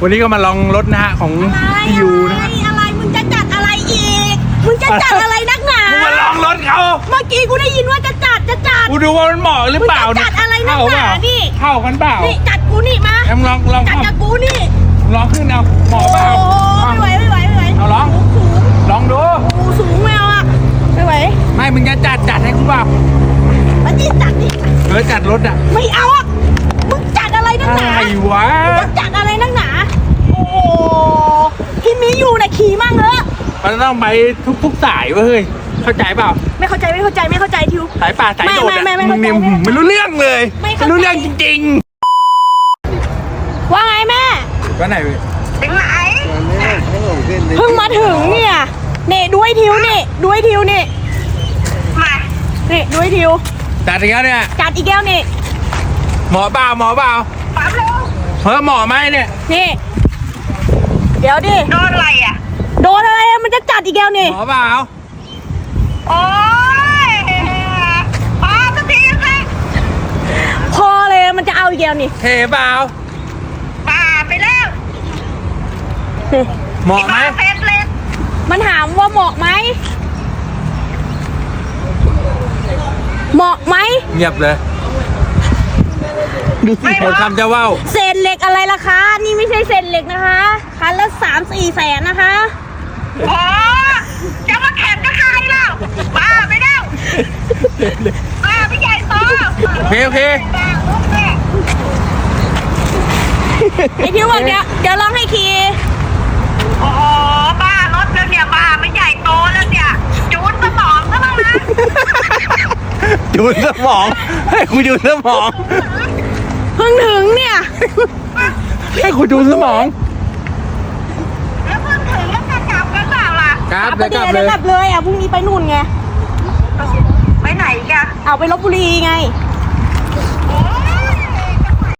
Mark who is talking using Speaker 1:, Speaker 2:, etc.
Speaker 1: วันนี้ก็มาลองรถนะฮะของ
Speaker 2: อะไร
Speaker 1: พี่ยูนะฮะ
Speaker 2: อะไรมึงจะจัดอะไรอีก มึงจะจัดอะไรนักหนา
Speaker 1: กูมาลองรถเขา
Speaker 2: เมื่อกี้กูได้ยินว่าจะจัดจะจัด
Speaker 1: กูดูว่ามันเหมาะหรือเปล่า
Speaker 2: มึงจะจัดอะไรนัก
Speaker 1: เข้า
Speaker 2: ห
Speaker 1: เป
Speaker 2: นา
Speaker 1: ล่า
Speaker 2: นี่
Speaker 1: เข้ากันเปล่า
Speaker 2: นี่จัดกูนี่มา
Speaker 1: แอมลองลอง
Speaker 2: จัด
Speaker 1: เข้า
Speaker 2: กับกูนี่
Speaker 1: ลองขึ้นเอาเหมาะ
Speaker 2: โอ้
Speaker 1: เปล่า
Speaker 2: ไม่ไหวไม่ไหวไม่ไหว
Speaker 1: เอาลอง
Speaker 2: สูง
Speaker 1: ลองดู
Speaker 2: กูสูงไม่เอาอะไม่ไหว
Speaker 1: ไม่มึงจะจัดจัดให้กูเปล่า
Speaker 2: มาจิจัดดิ
Speaker 1: เออจัดรถอะ
Speaker 2: ไม่เอาอะมึงจัดอะไรนัก
Speaker 1: อะ
Speaker 2: หนา
Speaker 1: ไรวะ
Speaker 2: มึงจัดอะไรนักหนา โอ้โหที่มีอยู่น่ะขี่มั่งเถอะ
Speaker 1: มันต้องไปทุกทุกสายเว้ยเข้าใจเปล่า
Speaker 2: ไม่เข้าใจไม่เข้าใจไม่เข้าใจทิว
Speaker 1: สายป่าสายโดดอะ
Speaker 2: ไม่ไม่ไม่
Speaker 1: มึงเนี่ย
Speaker 2: ไม่เข้าใจ
Speaker 1: ไม่รู้เรื่องเลย
Speaker 2: ไม่เข้าใจ
Speaker 1: รู้เรื่องจริง
Speaker 2: ว่าไงแม่
Speaker 1: ๆว่าไหนเว้ย
Speaker 2: ถึงไหนเพิ่งมาถึงเนี่ยนี่ดูให้ทิวนี่ดูให้ทิวนี่มานี่ดูให้ทิว
Speaker 1: จัดอีกแล้วเนี่ย
Speaker 2: จัดอีกแก้วนี่
Speaker 1: หมอเปล่าหมอเปล่า
Speaker 2: ปั๊บเร็ว
Speaker 1: เฮ้ยหมอไหมเนี่ย
Speaker 2: นี่ เดี๋ยวดิ
Speaker 3: โดนอะไรอะ
Speaker 2: แก้วนี่
Speaker 1: หมอเปล่า
Speaker 3: โอ้ยพอสักทีสิ
Speaker 2: พอเลยมันจะเอาอีกแก้วนี่
Speaker 1: เทเปล่า
Speaker 3: ป่าไปแล้ว
Speaker 2: นี่
Speaker 1: หมอไหม
Speaker 3: เฟสเล็ก
Speaker 2: มันถามว่าเหมาะไหมเหมาะไหม
Speaker 1: เงียบเลยดูสิคนคำจะว่าว
Speaker 2: เศษเหล็กอะไรล่ะคะ นี่ไม่ใช่เศษเหล็กนะคะ คันละสามสี่แสนนะคะ
Speaker 3: โอ้ จะมาแข่งกับใครแล้วป่าไปแล้วป่าไม่ใหญ่โต
Speaker 1: โอเคโอเค
Speaker 3: ป่าลูกแม่
Speaker 2: ไอทิวบอกเดี๋ยวเดี๋ยวลองให้ขี่
Speaker 3: โอ้โหบ้ารถแล้วเนี่ยบ้าไม่ใหญ่โตแล้วเนี่ยจูนสมองซะบ้างนะ
Speaker 1: จูนสมอง ให้กูจูนสมอง
Speaker 2: เพิ่งถึงเนี่ย
Speaker 1: ให้กูจูนสมอง
Speaker 3: แล้วเพิ่งถึงแล้วจะกลับกันเปล่า ล่ะ
Speaker 1: ครับ
Speaker 2: ไป
Speaker 1: แล้วกลับเลย
Speaker 2: เดี๋ยวกลับเลยอะพรุ่งนี้ไปนู่นไง
Speaker 3: ไปไหนกัน
Speaker 2: เอาไปลบบุรีไง